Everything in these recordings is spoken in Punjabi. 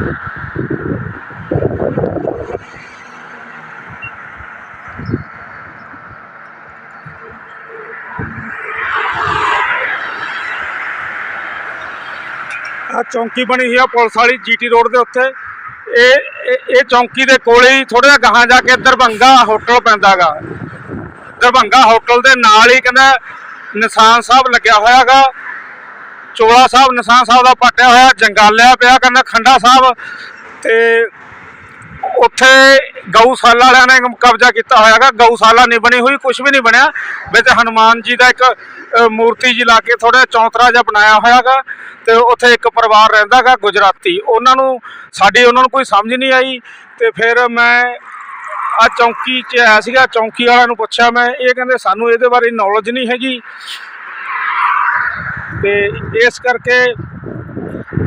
ਆ ਚੌਂਕੀ ਬਣੀ ਹੋਈ ਆ ਪੁਲਿਸ ਵਾਲੀ, ਜੀਟੀ ਰੋਡ ਦੇ ਉੱਤੇ। ਇਹ, ਇਹ- ਚੌਂਕੀ ਦੇ ਕੋਲੇ ਹੀ ਥੋੜਾ ਜਿਹਾ ਗਾਹਾਂ ਜਾ ਕੇ ਦਰਭੰਗਾ ਹੋਟਲ ਪੈਂਦਾਗਾ। ਦਰਭੰਗਾ ਹੋਟਲ ਦੇ ਨਾਲ ਹੀ ਕਹਿੰਦਾ ਨਿਸ਼ਾਨ ਸਾਹਿਬ ਲੱਗਿਆ ਹੋਇਆਗਾ। ਚੋਲਾ ਸਾਹਿਬ, ਨਿਸ਼ਾਨ ਸਾਹਿਬ ਦਾ ਪਾਟਿਆ ਹੋਇਆ ਜੰਗਾਲਿਆ ਪਿਆ ਕਹਿੰਦਾ ਖੰਡਾ ਸਾਹਿਬ। ਤੇ ਉੱਥੇ ਗਊਸ਼ਾਲਾ ਵਾਲਿਆਂ ਨੇ ਕਬਜ਼ਾ ਕੀਤਾ ਹੋਇਆਗਾ ਗਊਸ਼ਾਲਾ ਨਹੀਂ ਬਣੀ ਹੋਈ ਕੁਝ ਵੀ ਨਹੀਂ ਬਣਿਆ। ਵਿੱਚ ਹਨੂਮਾਨ ਜੀ ਦਾ ਇੱਕ ਮੂਰਤੀ ਜੀ ਲਾ ਕੇ ਥੋੜਾ ਚੌਂਤਰਾ ਜਿਹਾ ਬਣਾਇਆ ਹੋਇਆਗਾ ਤੇ ਉੱਥੇ ਇੱਕ ਪਰਿਵਾਰ ਰਹਿੰਦਾਗਾ ਗੁਜਰਾਤੀ। ਉਹਨਾਂ ਨੂੰ, ਸਾਡੀ ਉਹਨਾਂ ਨੂੰ ਕੋਈ ਸਮਝ ਨਹੀਂ ਆਈ। ਤੇ ਫਿਰ ਮੈਂ ਆ ਚੌਂਕੀ 'ਚ ਆਇਆ ਸੀਗਾ। ਚੌਂਕੀ ਵਾਲਿਆਂ ਨੂੰ ਪੁੱਛਿਆ, ਮੈਂ, ਇਹ ਕਹਿੰਦੇ, ਸਾਨੂੰ ਇਹਦੇ ਬਾਰੇ ਨੌਲੇਜ ਨਹੀਂ ਹੈਗੀ। ਤੇ ਇਸ ਕਰਕੇ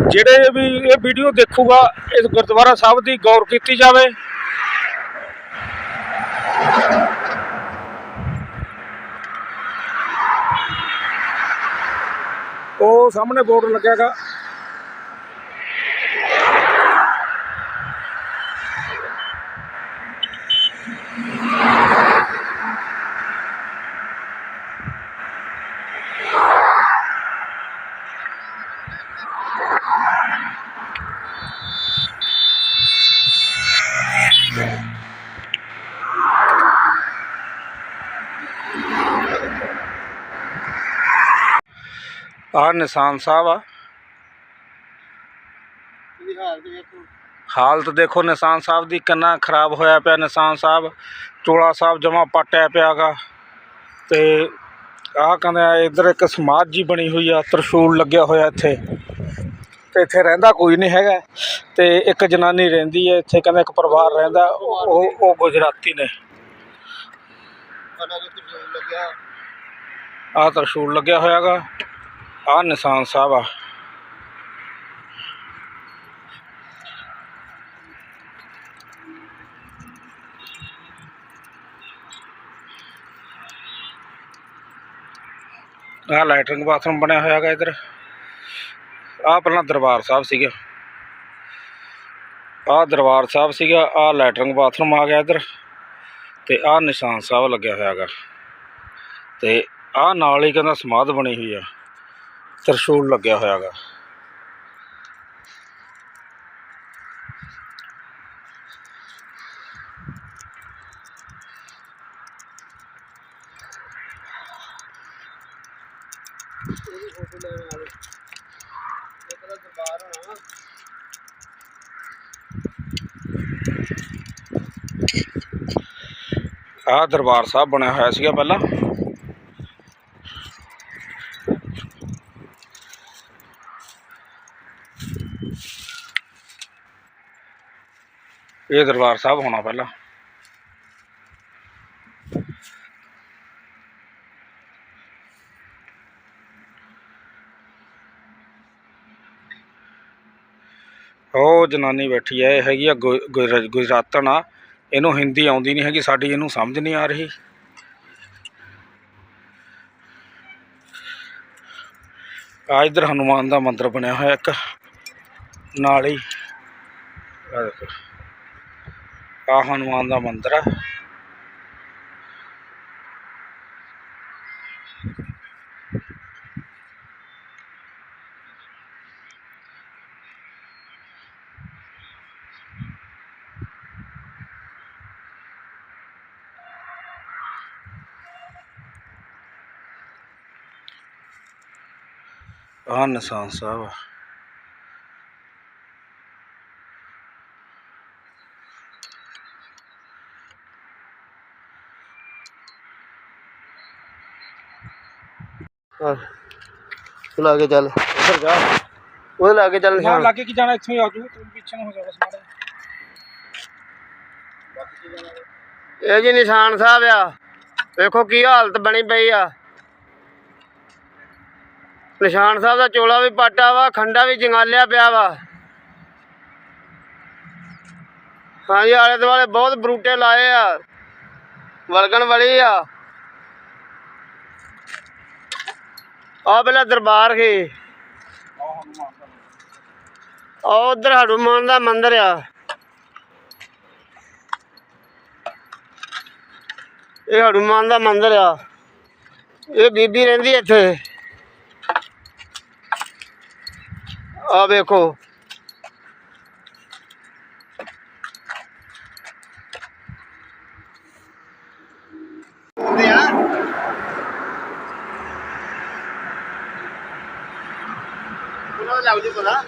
ਜਿਹੜੇ ਵੀ ਇਹ ਵੀਡੀਓ ਦੇਖੂਗਾ, ਇਸ ਗੁਰਦੁਆਰਾ ਸਾਹਿਬ ਦੀ ਗੌਰ ਕੀਤੀ ਜਾਵੇ। ਉਹ ਸਾਹਮਣੇ ਬੋਰਡ ਲੱਗਿਆਗਾ। ਆ ਨਿਸ਼ਾਨ ਸਾਹਿਬ ਆ। ਇਹਦੀ ਹਾਲਤ ਵੇਖੋ? ਹਾਲਤ ਦੇਖੋ ਨਿਸ਼ਾਨ ਸਾਹਿਬ ਦੀ ਕਿੰਨਾ ਖਰਾਬ ਹੋਇਆ ਪਿਆ ਨਿਸ਼ਾਨ ਸਾਹਿਬ। ਚੋਲਾ ਸਾਹਿਬ ਜਮਾ ਪਟਿਆ ਪਿਆਗਾ। ਤੇ ਆਹ ਕਹਿੰਦੇ ਇਧਰ ਇੱਕ ਸਮਾਧ ਜੀ ਬਣੀ ਹੋਈ ਆ ਤਰਸ਼ੂਲ ਲੱਗਿਆ ਹੋਇਆ ਇੱਥੇ। ਤੇ ਇੱਥੇ ਰਹਿੰਦਾ ਕੋਈ ਨਹੀਂ ਹੈਗਾ। ਤੇ ਇੱਕ ਜਨਾਨੀ ਰਹਿੰਦੀ ਹੈ ਇੱਥੇ ਕਹਿੰਦਾ ਇੱਕ ਪਰਿਵਾਰ ਰਹਿੰਦਾ ਉਹ ਉਹ ਗੁਜਰਾਤੀ ਨੇ। ਆਹ ਤਰਸ਼ੂਲ ਲੱਗਿਆ ਹੋਇਆਗਾ। ਆਹ ਨਿਸ਼ਾਨ ਸਾਹਿਬ ਆ। ਆਹ ਲੈਟਰਿੰਗ ਬਾਥਰੂਮ ਬਣਿਆ ਹੋਇਆ ਹੋਇਆਗਾ ਇਧਰ। ਆਹ ਪਹਿਲਾਂ ਦਰਬਾਰ ਸਾਹਿਬ ਸੀਗਾ। ਆਹ ਦਰਬਾਰ ਸਾਹਿਬ ਸੀਗਾ, ਆਹ ਲੈਟਰਿੰਗ ਬਾਥਰੂਮ ਆ ਗਿਆ ਇਧਰ। ਤੇ ਆਹ ਨਿਸ਼ਾਨ ਸਾਹਿਬ ਲੱਗਿਆ ਹੋਇਆ ਹੈਗਾ। ਤੇ ਆਹ ਨਾਲ ਹੀ ਕਹਿੰਦਾ ਸਮਾਧ ਬਣੀ ਹੋਈ ਆ। ਤਰਸ਼ੂਲ ਲੱਗਿਆ ਹੋਇਆਗਾ। ਇਹਦੀ ਆਹ ਦਰਬਾਰ ਸਾਹਿਬ ਬਣਿਆ ਹੋਇਆ ਸੀਗਾ ਪਹਿਲਾਂ। ਇਹ ਦਰਬਾਰ ਸਾਹਿਬ ਹੋਣਾ ਪਹਿਲਾਂ। ਉਹ ਜਨਾਨੀ ਬੈਠੀ ਹੈ ਇਹ ਹੈਗੀ ਆ ਗੁ- ਗੁਜਰਾ- ਗੁਜਰਾਤਣ ਆ। ਇਹਨੂੰ ਹਿੰਦੀ ਆਉਂਦੀ ਨਹੀਂ ਹੈਗੀ, ਸਾਡੀ ਇਹਨੂੰ ਸਮਝ ਨਹੀਂ ਆ ਰਹੀ। ਆ ਇਧਰ ਹਨੂਮਾਨ ਦਾ ਮੰਦਿਰ ਬਣਿਆ ਹੋਇਆ ਇੱਕ, ਨਾਲ ਹੀ। ਆ ਦੇਖੋ। ਆ ਹਨੂਮਾਨ ਦਾ ਮੰਦਿਰ ਆ। ਆ ਨਿਸ਼ਾਨ ਸਾਹਿਬ ਆ। ਹਾਂ। ਤੂੰ ਲਾ ਕੇ ਚੱਲ। ਇੱਧਰ ਜਾ। ਉਹਦੇ ਲਾ ਕੇ ਚੱਲ ਯਾਰ ਨਿਸ਼ਾਨ ਲਾਗੇ ਕੀ ਜਾਣਾ ਇੱਥੋਂ ਹੀ ਆ ਜੂ ਤੂੰ ਪਿੱਛੇ ਨੂੰ ਹੋ ਜਾ ਬਸ ਮਾੜਾ ਇਹ ਜੀ ਨਿਸ਼ਾਨ ਸਾਹਿਬ ਆ। ਵੇਖੋ ਕੀ ਹਾਲਤ ਬਣੀ ਪਈ ਆ। ਨਿਸ਼ਾਨ ਸਾਹਿਬ ਦਾ ਚੋਲਾ ਵੀ ਪਾਟਾ ਵਾ ਖੰਡਾ ਵੀ ਜੰਗਾਲਿਆ ਪਿਆ ਵਾ। ਹਾਂਜੀ ਆਲੇ ਦੁਆਲੇ ਬਹੁਤ ਬਰੂਟੇ ਲਾਏ ਆ। ਵਲਗਣ ਵਾਲੀ ਆ। ਆ ਪਹਿਲਾਂ ਦਰਬਾਰ ਸੀ। ਆ ਹਨੂਮਾਨ ਦਾ ਉਧਰ ਹਨੂਮਾਨ ਦਾ ਮੰਦਿਰ ਆ। ਇਹ ਹਨੂਮਾਨ ਦਾ ਮੰਦਿਰ ਆ। ਇਹ ਬੀਬੀ ਰਹਿੰਦੀ ਇੱਥੇ। ਆ ਵੇਖੋ ਹੁੰਦੇ ਆ ਉਹਨਾਂ ਦਾ ਲੱਗ ਜੂ ਪਤਾ